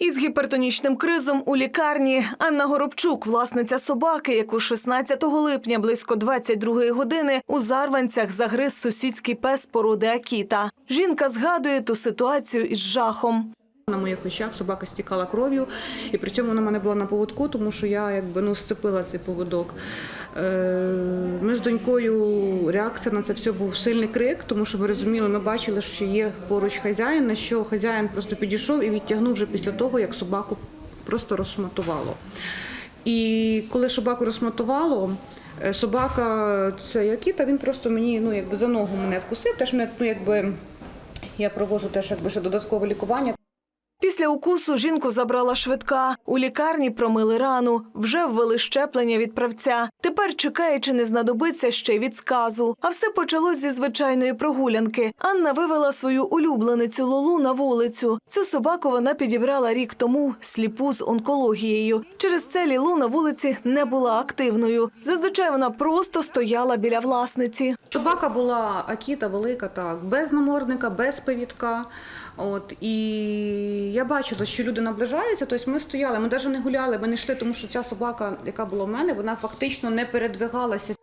Із гіпертонічним кризом у лікарні Анна Горобчук, власниця собаки, яку 16 липня близько 22 години у Зарванцях загриз сусідський пес породи Акіта. Жінка згадує ту ситуацію із жахом. На моїх очах собака стікала кров'ю, і при цьому вона мене була на поводку, тому що я якби ну сцепила цей поводок. Е, Ми з донькою реакція на це все був сильний крик, тому що ми розуміли, ми бачили, що є поруч хазяїн, на що хазяїн просто підійшов і відтягнув вже після того, як собаку просто розшматувало. І коли собаку розшматувало, е, собака, це Якіта, він просто мені ну, якби за ногу мене вкусив. Теж мене, ну, якби, я проводжу теж якби, ще додаткове лікування. Після укусу жінку забрала швидка. У лікарні промили рану, вже ввели щеплення від правця. Тепер чекає, чи не знадобиться ще від сказу. А все почалось зі звичайної прогулянки. Анна вивела свою улюбленицю Лолу на вулицю. Цю собаку вона підібрала рік тому, сліпу з онкологією. Через це Лілу на вулиці не була активною. Зазвичай вона просто стояла біля власниці. Собака була акіта велика, так, без намордника, без повідка. От, і я бачила, що люди наближаються, тобто ми стояли, ми навіть не гуляли, ми не йшли, тому що ця собака, яка була в мене, вона фактично не передвигалася.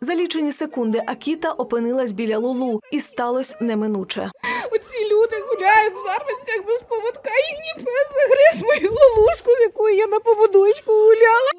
За лічені секунди Акіта опинилась біля Лулу, і сталося неминуче. Оці люди гуляють в зарванцях без поводка. Їхній пес загриз мою лолушку, з якою я на поводочку гуляла.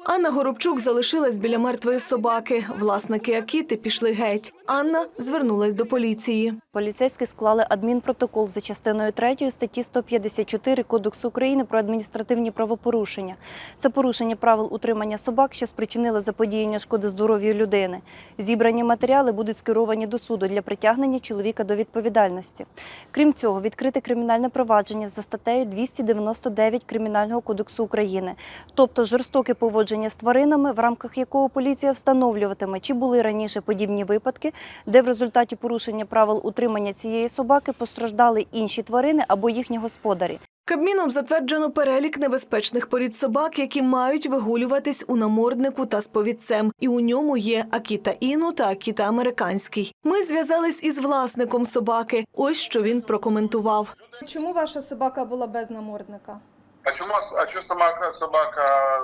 Анна Горобчук залишилась біля мертвої собаки. Власники Акіти пішли геть. Анна звернулась до поліції. Поліцейські склали адмінпротокол за частиною 3 статті 154 Кодексу України про адміністративні правопорушення. Це порушення правил утримання собак, що спричинили заподіяння шкоди здоров'ю людини. Зібрані матеріали будуть скеровані до суду для притягнення чоловіка до відповідальності. Крім цього, відкрите кримінальне провадження за статтею 299 Кримінального кодексу України, тобто жорстоке поводження з тваринами, в рамках якого поліція встановлюватиме, чи були раніше подібні випадки, де в результаті порушення правил утримання цієї собаки постраждали інші тварини або їхні господарі. Кабміном затверджено перелік небезпечних порід собак, які мають вигулюватись у наморднику та з повідцем. І у ньому є Акіта Іну та Акіта Американський. Ми зв'язались із власником собаки. Ось що він прокоментував. Чому ваша собака була без намордника? Чому а чому собака, собака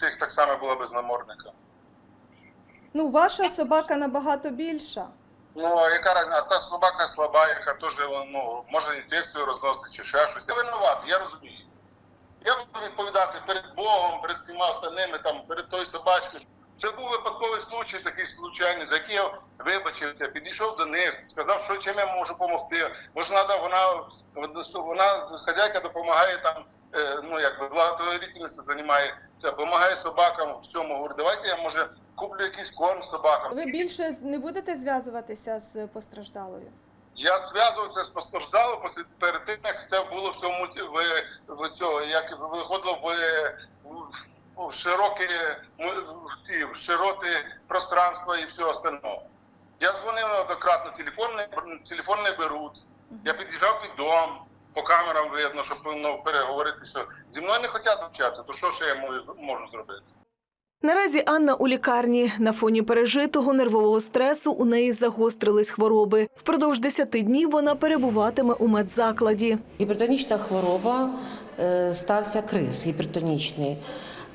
тих так само була без намордника? Ну, ваша собака набагато більша. Ну а яка разниця? А та собака слаба, яка теж ну, може інфекцію розносити чи ще щось. Я винуватий, я розумію. Я буду відповідати перед Богом, перед всіма остальними, там, перед тою собачкою. Це був випадковий случай, такий случайний, за який я вибачився, підійшов до них, сказав, що чим я можу допомогти. Може, вона, вона хазяйка допомагає там, ну якби благотворительністю займається, допомагає собакам в цьому. Говорю, давайте я може куплю якийсь корм собакам. Ви більше не будете зв'язуватися з постраждалою? Я зв'язувався з постраждалим після перед тим, як це було в цьому в, в цього, як виходило в, в, широкі ну, в широкі пространства і все остальне. Я дзвонив неоднократно, телефон не, телефон не беруть. Я під'їжджав під дом, по камерам видно, що повинно переговорити. Що зі мною не хочуть общатися, то що ще я можу, можу зробити? Наразі Анна у лікарні. На фоні пережитого нервового стресу у неї загострились хвороби. Впродовж 10 днів вона перебуватиме у медзакладі. Гіпертонічна хвороба е, стався криз гіпертонічний.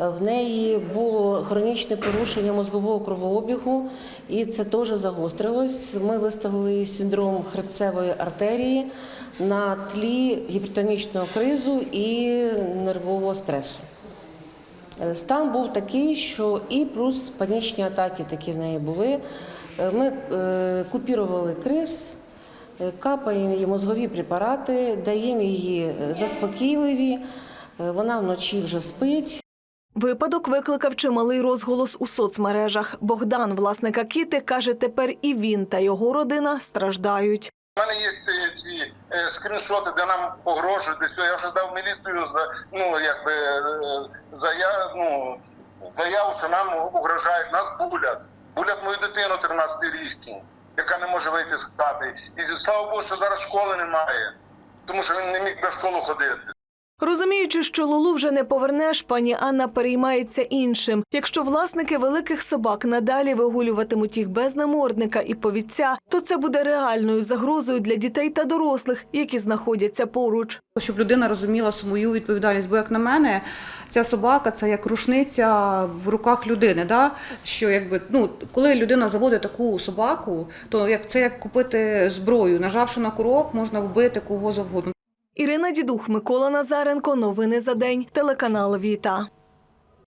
Е, В неї було хронічне порушення мозгового кровообігу, і це теж загострилось. Ми виставили синдром хребцевої артерії на тлі гіпертонічного кризу і нервового стресу. Е, Стан був такий, що і плюс панічні атаки такі в неї були. Е, Ми купірували криз, капаємо їй мозгові препарати, даємо її заспокійливі. Вона вночі вже спить. Випадок викликав чималий розголос у соцмережах. Богдан, власника кіти, каже, тепер і він та його родина страждають. У мене є ці, ці е, скріншоти, де нам погрожують десь. Я вже здав в міліцію за ну якби е, заяв, ну, заяву, що нам угрожають. Нас булять. Булять мою дитину 13-річну, яка не може вийти з хати. І слава Богу, що зараз школи немає, тому що він не міг на школу ходити. Розуміючи, що Лулу вже не повернеш, пані Анна переймається іншим. Якщо власники великих собак надалі вигулюватимуть їх без намордника і повідця, то це буде реальною загрозою для дітей та дорослих, які знаходяться поруч. Щоб людина розуміла свою відповідальність. Бо як на мене, ця собака це як рушниця в руках людини. Да? Що якби ну коли людина заводить таку собаку, то як це як купити зброю, нажавши на курок, можна вбити кого завгодно. Ірина Дідух, Микола Назаренко. Новини за день. Телеканал Віта.